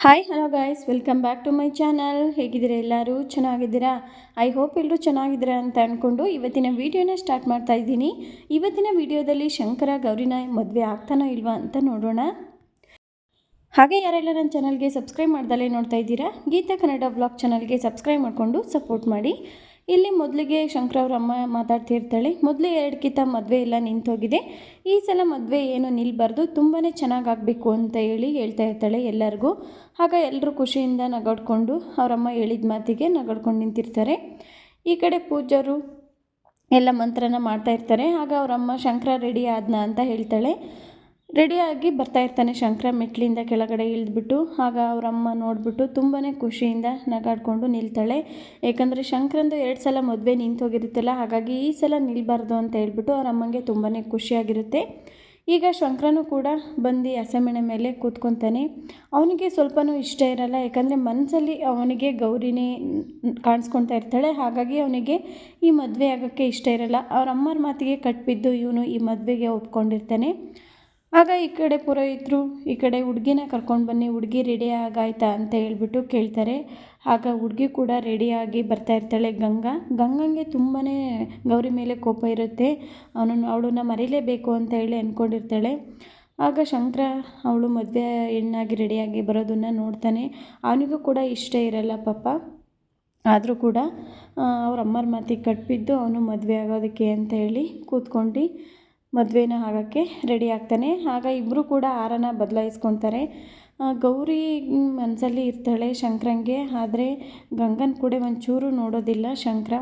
Hi hello guys welcome back to my channel ಹೇಗಿದ್ದೀರಾ ಎಲ್ಲರೂ? ಚೆನ್ನಾಗಿದ್ದೀರಾ? ಐ ಹೋಪ್ ಎಲ್ಲರೂ ಚೆನ್ನಾಗಿದ್ದೀರಾ ಅಂತ ಅಂದ್ಕೊಂಡು ಇವತ್ತಿನ ವೀಡಿಯೋನ ಸ್ಟಾರ್ಟ್ ಮಾಡ್ತಾ ಇದ್ದೀನಿ. ಇವತ್ತಿನ ವಿಡಿಯೋದಲ್ಲಿ ಶಂಕರ ಗೌರಿನ ಮದುವೆ ಆಗ್ತಾನೋ ಇಲ್ವಾ ಅಂತ ನೋಡೋಣ. ಹಾಗೆ ಯಾರೆಲ್ಲ ನನ್ನ ಚಾನಲ್ಗೆ ಸಬ್ಸ್ಕ್ರೈಬ್ ಮಾಡ್ದಲ್ಲೇ ನೋಡ್ತಾ ಇದ್ದೀರಾ, ಗೀತಾ ಕನ್ನಡ ಬ್ಲಾಗ್ ಚಾನಲ್ಗೆ ಸಬ್ಸ್ಕ್ರೈಬ್ ಮಾಡಿಕೊಂಡು ಸಪೋರ್ಟ್ ಮಾಡಿ. ಇಲ್ಲಿ ಮೊದಲಿಗೆ ಶಂಕರ ಅವ್ರ ಅಮ್ಮ ಮಾತಾಡ್ತಿರ್ತಾಳೆ. ಮೊದಲು ಎರಡಕ್ಕಿಂತ ಮದುವೆ ಎಲ್ಲ ನಿಂತೋಗಿದೆ. ಈ ಸಲ ಮದುವೆ ಏನು ನಿಲ್ಬಾರ್ದು. ತುಂಬಾ ಚೆನ್ನಾಗಾಗಬೇಕು ಅಂತ ಹೇಳಿ ಹೇಳ್ತಾ ಇರ್ತಾಳೆ ಎಲ್ಲರಿಗೂ. ಆಗ ಎಲ್ಲರೂ ಖುಷಿಯಿಂದ ನಗಾಡ್ಕೊಂಡು ಅವರಮ್ಮ ಹೇಳಿದ ಮಾತಿಗೆ ನಗಾಡ್ಕೊಂಡು ನಿಂತಿರ್ತಾರೆ. ಈ ಕಡೆ ಪೂಜರು ಎಲ್ಲ ಮಂತ್ರನ ಮಾಡ್ತಾ ಇರ್ತಾರೆ. ಆಗ ಅವರಮ್ಮ ಶಂಕರ ರೆಡಿ ಆದ್ನ? ಅಂತ ಹೇಳ್ತಾಳೆ. ರೆಡಿಯಾಗಿ ಬರ್ತಾ ಇರ್ತಾನೆ ಶಂಕರ ಮೆಟ್ಲಿಂದ ಕೆಳಗಡೆ ಇಳಿದ್ಬಿಟ್ಟು, ಆಗ ಅವರಮ್ಮ ನೋಡಿಬಿಟ್ಟು ತುಂಬಾ ಖುಷಿಯಿಂದ ನಗಾಡ್ಕೊಂಡು ನಿಲ್ತಾಳೆ. ಏಕೆಂದರೆ ಶಂಕರಂದು ಎರಡು ಸಲ ಮದುವೆ ನಿಂತೋಗಿರುತ್ತಲ್ಲ, ಹಾಗಾಗಿ ಈ ಸಲ ನಿಲ್ಬಾರ್ದು ಅಂತ ಹೇಳ್ಬಿಟ್ಟು ಅವ್ರ ಅಮ್ಮಂಗೆ ತುಂಬಾ ಖುಷಿಯಾಗಿರುತ್ತೆ. ಈಗ ಶಂಕರನು ಕೂಡ ಬಂದು ಹಸೆಮಣೆ ಮೇಲೆ ಕೂತ್ಕೊತಾನೆ. ಅವನಿಗೆ ಸ್ವಲ್ಪನೂ ಇಷ್ಟ ಇರಲ್ಲ ಯಾಕಂದರೆ ಮನಸ್ಸಲ್ಲಿ ಅವನಿಗೆ ಗೌರಿನೇ ಕಾಣಿಸ್ಕೊತಾ ಇರ್ತಾಳೆ. ಹಾಗಾಗಿ ಅವನಿಗೆ ಈ ಮದುವೆ ಆಗೋಕ್ಕೆ ಇಷ್ಟ ಇರಲ್ಲ. ಅವ್ರ ಅಮ್ಮರ ಮಾತಿಗೆ ಕಟ್ಬಿದ್ದು ಇವನು ಈ ಮದುವೆಗೆ ಒಪ್ಕೊಂಡಿರ್ತಾನೆ. ಆಗ ಈ ಕಡೆ ಪುರೋಹಿತರು ಈ ಕಡೆ ಹುಡುಗಿನ ಕರ್ಕೊಂಡು ಬನ್ನಿ, ಹುಡುಗಿ ರೆಡಿ ಆಗಾಯ್ತಾ ಅಂತ ಹೇಳ್ಬಿಟ್ಟು ಕೇಳ್ತಾರೆ. ಆಗ ಹುಡುಗಿ ಕೂಡ ರೆಡಿಯಾಗಿ ಬರ್ತಾ ಇರ್ತಾಳೆ ಗಂಗಾ. ಗಂಗಂಗೆ ತುಂಬಾ ಗೌರಿ ಮೇಲೆ ಕೋಪ ಇರುತ್ತೆ. ಅವನನ್ನು, ಅವಳನ್ನ ಮರಿಲೇಬೇಕು ಅಂತ ಹೇಳಿ ಅಂದ್ಕೊಂಡಿರ್ತಾಳೆ ಆಗ ಶಂಕರ ಅವಳು ಮದುವೆ ಹೆಣ್ಣಾಗಿ ರೆಡಿಯಾಗಿ ಬರೋದನ್ನು ನೋಡ್ತಾನೆ. ಅವನಿಗೂ ಕೂಡ ಇಷ್ಟ ಇರಲ್ಲ ಪಾಪ. ಆದರೂ ಕೂಡ ಅವ್ರ ಅಮ್ಮರ ಮಾತಿಗೆ ಕಟ್ಬಿದ್ದು ಅವನು ಮದುವೆ ಆಗೋದಕ್ಕೆ ಅಂತ ಹೇಳಿ ಕೂತ್ಕೊಂಡು. ಮದುವೆನ ಆಗೋಕ್ಕೆ ರೆಡಿ ಆಗ್ತಾನೆ. ಆಗ ಇಬ್ಬರೂ ಕೂಡ ಹಾರನ ಬದಲಾಯಿಸ್ಕೊತಾರೆ. ಗೌರಿ ಮನಸ್ಸಲ್ಲಿ ಇರ್ತಾಳೆ ಶಂಕರಂಗೆ. ಆದರೆ ಗಂಗನ ಕೂಡ ಒಂಚೂರು ನೋಡೋದಿಲ್ಲ ಶಂಕರ.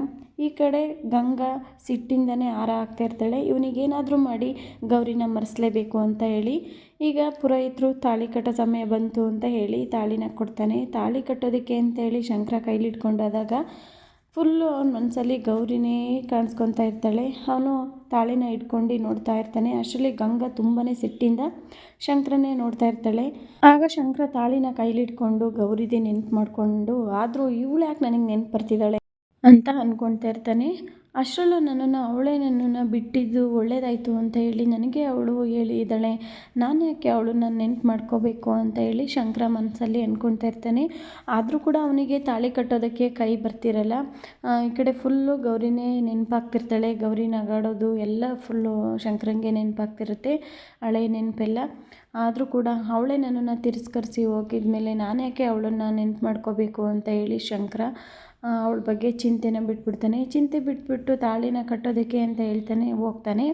ಈ ಕಡೆ ಗಂಗಾ ಸಿಟ್ಟಿಂದನೇ ಹಾರ ಹಾಕ್ತಾ ಇರ್ತಾಳೆ. ಇವನಿಗೇನಾದರೂ ಮಾಡಿ ಗೌರಿನ ಮರೆಸಲೇಬೇಕು ಅಂತ ಹೇಳಿ. ಈಗ ಪುರೋಹಿತರು ತಾಳಿ ಕಟ್ಟೋ ಸಮಯ ಬಂತು ಅಂತ ಹೇಳಿ ತಾಳಿನ ಕೊಡ್ತಾನೆ. ತಾಳಿ ಕಟ್ಟೋದಕ್ಕೆ ಅಂತೇಳಿ ಶಂಕರ ಕೈಲಿಟ್ಕೊಂಡಾದಾಗ ಫುಲ್ಲು ಅವ್ನ ಮನಸ್ಸಲ್ಲಿ ಗೌರಿನೇ ಕಾಣಿಸ್ಕೊತಾ ಇರ್ತಾಳೆ. ಅವನು ತಾಳಿನ ಇಟ್ಕೊಂಡು ನೋಡ್ತಾ ಇರ್ತಾನೆ. ಅಷ್ಟರಲ್ಲಿ ಗಂಗಾ ತುಂಬಾ ಸಿಟ್ಟಿಂದ ಶಂಕರನೇ ನೋಡ್ತಾ ಇರ್ತಾಳೆ. ಆಗ ಶಂಕರ ತಾಳಿನ ಕೈಲಿಟ್ಕೊಂಡು ಗೌರಿದೇ ನೆನ್ಪು ಮಾಡಿಕೊಂಡು, ಆದರೂ ಇವಳು ಯಾಕೆ ನನಗೆ ನೆನ್ಪು ಬರ್ತಿದ್ದಾಳೆ? ಅಂತ ಅಂದ್ಕೊಳ್ತಾ ಇರ್ತಾನೆ. ಅಷ್ಟರಲ್ಲೂ ನನ್ನನ್ನು ಅವಳೇ ನನ್ನನ್ನು ಬಿಟ್ಟಿದ್ದು ಒಳ್ಳೇದಾಯಿತು ಅಂತ ಹೇಳಿ ನನಗೆ ಅವಳು ಹೇಳಿದ್ದಾಳೆ. ನಾನು ಯಾಕೆ ಅವಳನ್ನ ನೆನ್ಪು ಮಾಡ್ಕೋಬೇಕು ಅಂತ ಹೇಳಿ ಶಂಕರ ಮನಸ್ಸಲ್ಲಿ ಅಂದ್ಕೊಳ್ತಾ ಇರ್ತಾನೆ. ಆದರೂ ಕೂಡ ಅವನಿಗೆ ತಾಳಿ ಕಟ್ಟೋದಕ್ಕೆ ಕೈ ಬರ್ತಿರಲ್ಲ. ಈ ಕಡೆ ಫುಲ್ಲು ಗೌರಿನೇ ನೆನಪಾಗ್ತಿರ್ತಾಳೆ. ಗೌರಿ ನಗಾಡೋದು ಎಲ್ಲ ಫುಲ್ಲು ಶಂಕರಂಗೆ ನೆನಪಾಗ್ತಿರುತ್ತೆ. ಹಳೆ ನೆನಪೆಲ್ಲ. ಆದರೂ ಕೂಡ ಅವಳೇ ನನ್ನನ್ನು ತಿರಸ್ಕರಿಸಿ ಹೋಗಿದ ಮೇಲೆ ನಾನು ಯಾಕೆ ಅವಳನ್ನು ನೆನ್ಪು ಮಾಡ್ಕೋಬೇಕು ಅಂತ ಹೇಳಿ ಶಂಕರ ಅವಳ ಬಗ್ಗೆ ಚಿಂತೆನ ಬಿಟ್ಬಿಡ್ತಾನೆ. ಚಿಂತೆ ಬಿಟ್ಬಿಟ್ಟು ತಾಳಿನ ಕಟ್ಟೋದಕ್ಕೆ ಅಂತ ಹೇಳ್ತಾನೆ, ಹೋಗ್ತಾನೆ.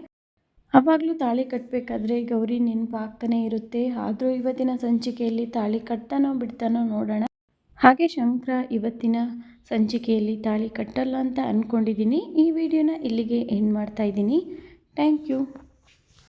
ಅವಾಗಲೂ ತಾಳಿ ಕಟ್ಟಬೇಕಾದ್ರೆ ಗೌರಿ ನೆನಪು ಆಗ್ತಾನೆ ಇರುತ್ತೆ. ಆದರೂ ಇವತ್ತಿನ ಸಂಚಿಕೆಯಲ್ಲಿ ತಾಳಿ ಕಟ್ತಾನೋ ಬಿಡ್ತಾನೋ ನೋಡೋಣ. ಹಾಗೆ ಶಂಕರ ಇವತ್ತಿನ ಸಂಚಿಕೆಯಲ್ಲಿ ತಾಳಿ ಕಟ್ಟಲ್ಲ ಅಂತ ಅಂದ್ಕೊಂಡಿದ್ದೀನಿ ಈ ವಿಡಿಯೋನ ಇಲ್ಲಿಗೆ ಎಂಡ್ ಮಾಡ್ತಾ ಇದ್ದೀನಿ. Thank you